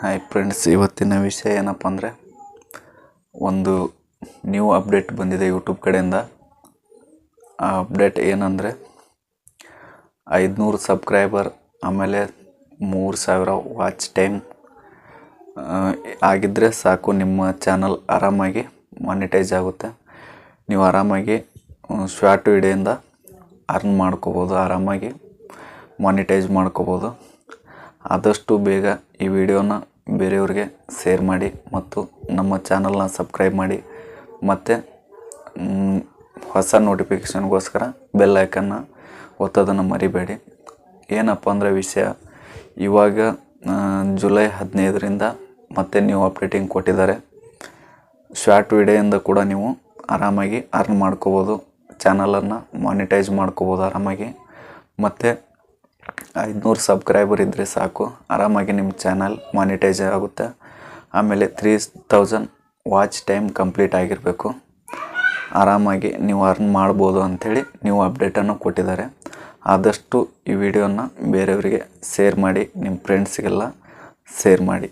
Hi friends ಇವತ್ತಿನ ವಿಷಯ ಏನಪ್ಪ ಅಂದರೆ, ಒಂದು ನ್ಯೂ ಅಪ್ಡೇಟ್ ಬಂದಿದೆ ಯೂಟ್ಯೂಬ್ ಕಡೆಯಿಂದ. ಆ ಅಪ್ಡೇಟ್ ಏನಂದರೆ, ಐದುನೂರು ಸಬ್ಸ್ಕ್ರೈಬರ್ ಆಮೇಲೆ ಮೂರು ಸಾವಿರ ವಾಚ್ ಟೈಮ್ ಆಗಿದ್ದರೆ ಸಾಕು ನಿಮ್ಮ ಚಾನಲ್ ಆರಾಮಾಗಿ ಮಾನಿಟೈಸ್ ಆಗುತ್ತೆ. ನೀವು ಆರಾಮಾಗಿ ಶಾರ್ಟ್ ವಿಡಿಯೋಯಿಂದ ಅರ್ನ್ ಮಾಡ್ಕೋಬೋದು, ಆರಾಮಾಗಿ ಮಾನಿಟೈಸ್ ಮಾಡ್ಕೋಬೋದು. ಆದಷ್ಟು ಬೇಗ ಈ ವಿಡಿಯೋನ ಬೇರೆಯವ್ರಿಗೆ ಶೇರ್ ಮಾಡಿ ಮತ್ತು ನಮ್ಮ ಚಾನಲ್ನ ಸಬ್ಸ್ಕ್ರೈಬ್ ಮಾಡಿ. ಮತ್ತು ಹೊಸ ನೋಟಿಫಿಕೇಷನ್ಗೋಸ್ಕರ ಬೆಲ್ ಐಕನ್ನ ಒತ್ತೋದನ್ನು ಮರಿಬೇಡಿ. ಏನಪ್ಪ ಅಂದರೆ ವಿಷಯ, ಇವಾಗ ಜುಲೈ ಹದಿನೈದರಿಂದ ಮತ್ತೆ ನೀವು ಅಪ್ಡೇಟಿಂಗ್ ಕೊಟ್ಟಿದ್ದಾರೆ. ಶಾರ್ಟ್ ವಿಡಿಯೋಯಿಂದ ಕೂಡ ನೀವು ಆರಾಮಾಗಿ ಅರ್ನ್ ಮಾಡ್ಕೋಬೋದು ಚಾನಲನ್ನು ಮಾನಿಟೈಸ್ ಮಾಡ್ಕೋಬೋದು ಆರಾಮಾಗಿ. ಮತ್ತು ಐದುನೂರು ಸಬ್ಸ್ಕ್ರೈಬರ್ ಇದ್ದರೆ ಸಾಕು. ಆರಾಮಾಗಿ ನಿಮ್ಮ ಚಾನಲ್ ಮಾನಿಟೈಸ್ ಆಗುತ್ತೆ. ಆಮೇಲೆ three thousand watch time complete ಆಗಿರಬೇಕು. ಆರಾಮಾಗಿ ನೀವು ಅರ್ನ್ ಮಾಡ್ಬೋದು ಅಂಥೇಳಿ ನೀವು ಅಪ್ಡೇಟನ್ನು ಕೊಟ್ಟಿದ್ದಾರೆ. ಆದಷ್ಟು ಈ ವಿಡಿಯೋನ ಬೇರೆಯವರಿಗೆ ಶೇರ್ ಮಾಡಿ ನಿಮ್ಮ ಫ್ರೆಂಡ್ಸಿಗೆಲ್ಲ ಶೇರ್ ಮಾಡಿ.